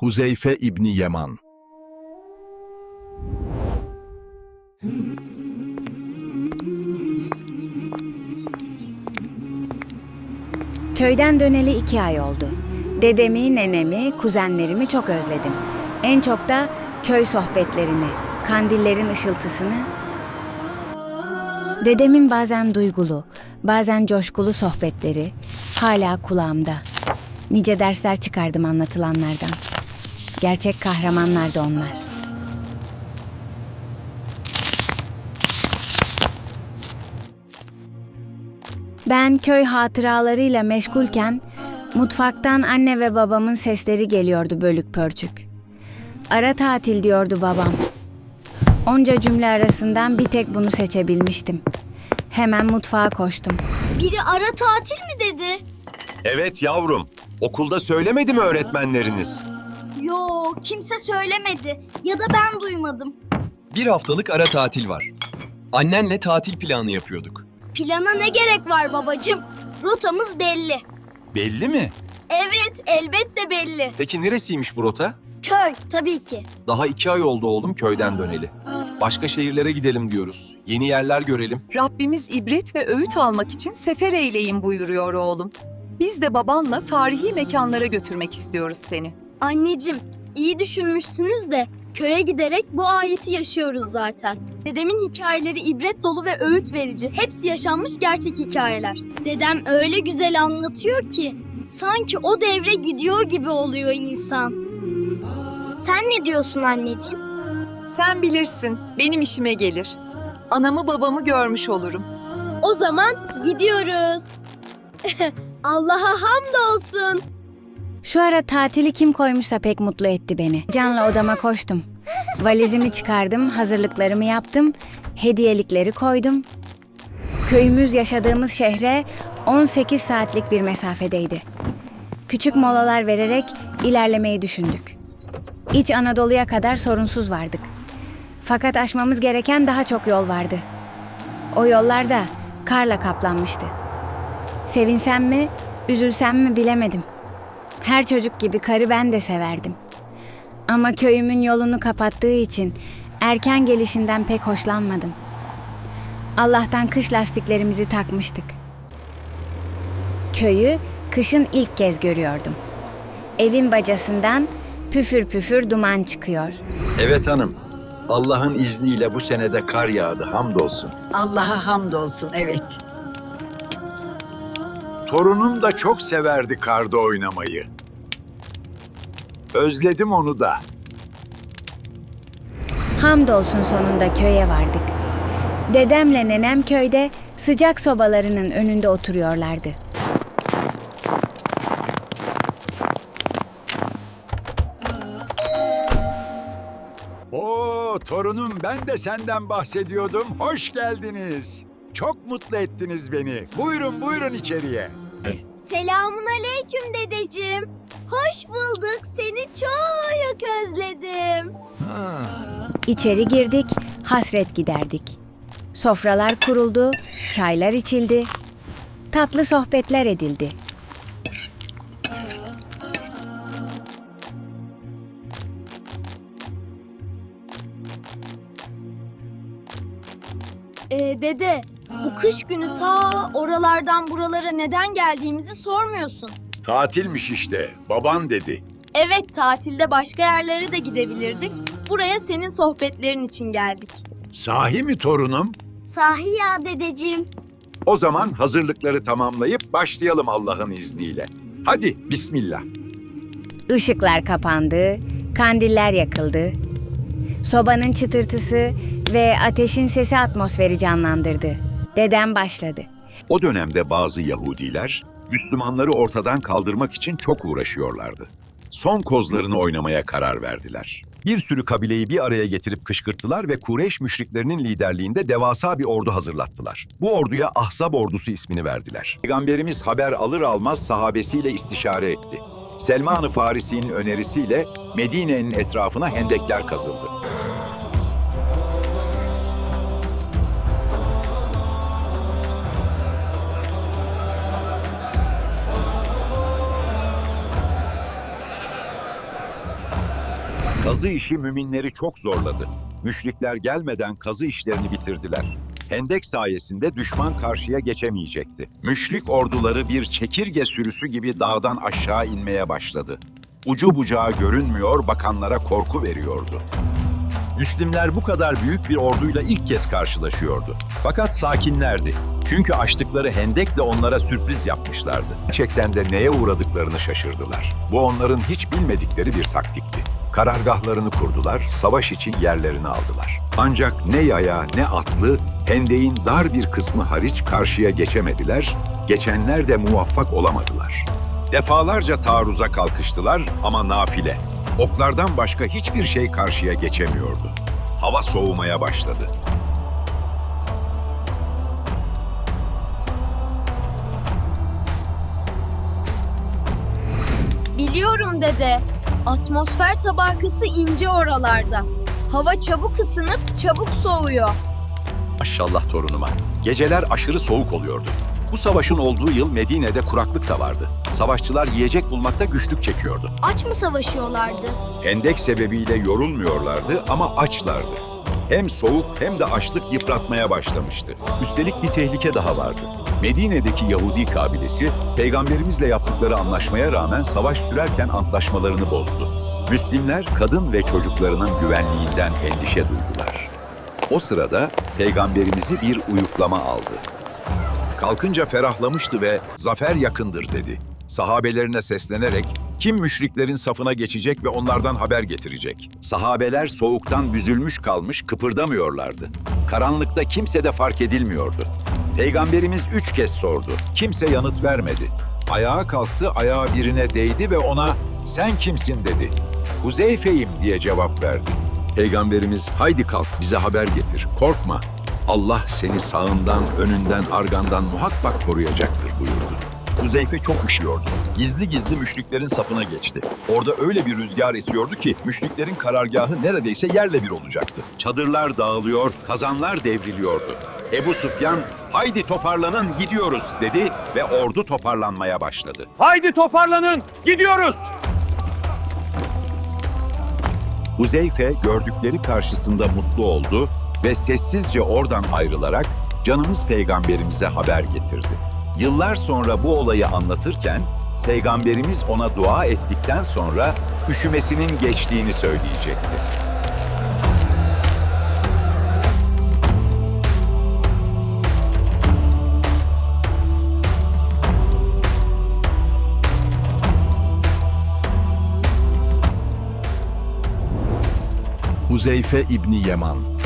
Huzeyfe İbni Yeman Köyden döneli iki ay oldu. Dedemi, nenemi, kuzenlerimi çok özledim. En çok da köy sohbetlerini, kandillerin ışıltısını. Dedemin bazen duygulu, bazen coşkulu sohbetleri hala kulağımda. Nice dersler çıkardım anlatılanlardan. Gerçek kahramanlardı onlar. Ben köy hatıralarıyla meşgulken mutfaktan anne ve babamın sesleri geliyordu bölük pörçük. Ara tatil diyordu babam. Onca cümle arasından bir tek bunu seçebilmiştim. Hemen mutfağa koştum. Biri ara tatil mi dedi? Evet yavrum. Okulda söylemedi mi öğretmenleriniz? Yo, kimse söylemedi. Ya da ben duymadım. Bir haftalık ara tatil var. Annenle tatil planı yapıyorduk. Plana ne gerek var babacığım? Rotamız belli. Belli mi? Evet, elbette belli. Peki neresiymiş bu rota? Köy, tabii ki. Daha iki ay oldu oğlum köyden döneli. Başka şehirlere gidelim diyoruz. Yeni yerler görelim. Rabbimiz ibret ve öğüt almak için sefer eyleyin buyuruyor oğlum. Biz de babanla tarihi mekanlara götürmek istiyoruz seni. Anneciğim, iyi düşünmüşsünüz de köye giderek bu ayeti yaşıyoruz zaten. Dedemin hikayeleri ibret dolu ve öğüt verici. Hepsi yaşanmış gerçek hikayeler. Dedem öyle güzel anlatıyor ki sanki o devre gidiyor gibi oluyor insan. Sen ne diyorsun anneciğim? Sen bilirsin, benim işime gelir. Anamı babamı görmüş olurum. O zaman gidiyoruz. Allah'a hamdolsun. Şu ara tatili kim koymuşsa pek mutlu etti beni. Canla odama koştum. Valizimi çıkardım, hazırlıklarımı yaptım, hediyelikleri koydum. Köyümüz yaşadığımız şehre 18 saatlik bir mesafedeydi. Küçük molalar vererek ilerlemeyi düşündük. İç Anadolu'ya kadar sorunsuz vardık. Fakat aşmamız gereken daha çok yol vardı. O yollar da karla kaplanmıştı. Sevinsem mi, üzülsem mi bilemedim. Her çocuk gibi karı ben de severdim. Ama köyümün yolunu kapattığı için erken gelişinden pek hoşlanmadım. Allah'tan kış lastiklerimizi takmıştık. Köyü kışın ilk kez görüyordum. Evin bacasından püfür püfür duman çıkıyor. Evet hanım. Allah'ın izniyle bu senede kar yağdı hamdolsun. Allah'a hamdolsun evet. Torunum da çok severdi karda oynamayı. Özledim onu da. Hamdolsun sonunda köye vardık. Dedemle nenem köyde sıcak sobalarının önünde oturuyorlardı. Oo torunum ben de senden bahsediyordum. Hoş geldiniz. Çok mutlu ettiniz beni. Buyurun buyurun içeriye. Selamun aleyküm dedeciğim. Hoş bulduk. Seni çok özledim. İçeri girdik, hasret giderdik. Sofralar kuruldu, çaylar içildi, tatlı sohbetler edildi. Ee, dede, bu kış günü ta oralardan buralara neden geldiğimizi sormuyorsun. Tatilmiş işte. Baban dedi. Evet, tatilde başka yerlere de gidebilirdik. Buraya senin sohbetlerin için geldik. Sahi mi torunum? Sahi ya dedeciğim. O zaman hazırlıkları tamamlayıp başlayalım Allah'ın izniyle. Hadi bismillah. Işıklar kapandı, kandiller yakıldı. Sobanın çıtırtısı ve ateşin sesi atmosferi canlandırdı. Dedem başladı. O dönemde bazı Yahudiler Müslümanları ortadan kaldırmak için çok uğraşıyorlardı. Son kozlarını oynamaya karar verdiler. Bir sürü kabileyi bir araya getirip kışkırttılar ve Kureyş müşriklerinin liderliğinde devasa bir ordu hazırlattılar. Bu orduya Ahzab ordusu ismini verdiler. Peygamberimiz haber alır almaz sahabesiyle istişare etti. Selman-ı Farisi'nin önerisiyle Medine'nin etrafına hendekler kazıldı. Kazı işi müminleri çok zorladı. Müşrikler gelmeden kazı işlerini bitirdiler. Hendek sayesinde düşman karşıya geçemeyecekti. Müşrik orduları bir çekirge sürüsü gibi dağdan aşağı inmeye başladı. Ucu bucağı görünmüyor, bakanlara korku veriyordu. Müslimler bu kadar büyük bir orduyla ilk kez karşılaşıyordu. Fakat sakinlerdi. Çünkü açtıkları hendekle onlara sürpriz yapmışlardı. Gerçekten de neye uğradıklarını şaşırdılar. Bu onların hiç bilmedikleri bir taktikti. Karargahlarını kurdular, savaş için yerlerini aldılar. Ancak ne yaya ne atlı, hendeğin dar bir kısmı hariç karşıya geçemediler, geçenler de muvaffak olamadılar. Defalarca taarruza kalkıştılar ama nafile. Oklardan başka hiçbir şey karşıya geçemiyordu. Hava soğumaya başladı. Biliyorum dede. Atmosfer tabakası ince oralarda. Hava çabuk ısınıp çabuk soğuyor. Maşallah torunuma. Geceler aşırı soğuk oluyordu. Bu savaşın olduğu yıl Medine'de kuraklık da vardı. Savaşçılar yiyecek bulmakta güçlük çekiyordu. Aç mı savaşıyorlardı? Hendek sebebiyle yorulmuyorlardı ama açlardı. Hem soğuk hem de açlık yıpratmaya başlamıştı. Üstelik bir tehlike daha vardı. Medine'deki Yahudi kabilesi, peygamberimizle yaptıkları anlaşmaya rağmen savaş sürerken antlaşmalarını bozdu. Müslimler kadın ve çocuklarının güvenliğinden endişe duydular. O sırada peygamberimizi bir uyuklama aldı. Kalkınca ferahlamıştı ve zafer yakındır dedi. Sahabelerine seslenerek kim müşriklerin safına geçecek ve onlardan haber getirecek? Sahabeler soğuktan büzülmüş kalmış kıpırdamıyorlardı. Karanlıkta kimse de fark edilmiyordu. Peygamberimiz üç kez sordu. Kimse yanıt vermedi. Ayağa kalktı, ayağı birine değdi ve ona sen kimsin dedi. Huzeyfe'yim diye cevap verdi. Peygamberimiz haydi kalk bize haber getir, korkma. Allah seni sağından, önünden, argandan muhakkak koruyacaktır buyurdu. Huzeyfe çok üşüyordu. Gizli gizli müşriklerin safına geçti. Orada öyle bir rüzgar esiyordu ki müşriklerin karargahı neredeyse yerle bir olacaktı. Çadırlar dağılıyor, kazanlar devriliyordu. Ebu Sufyan, haydi toparlanın gidiyoruz dedi ve ordu toparlanmaya başladı. Haydi toparlanın, gidiyoruz. Huzeyfe gördükleri karşısında mutlu oldu ve sessizce oradan ayrılarak canımız peygamberimize haber getirdi. Yıllar sonra bu olayı anlatırken peygamberimiz ona dua ettikten sonra üşümesinin geçtiğini söyleyecekti. Huzeyfe İbni Yeman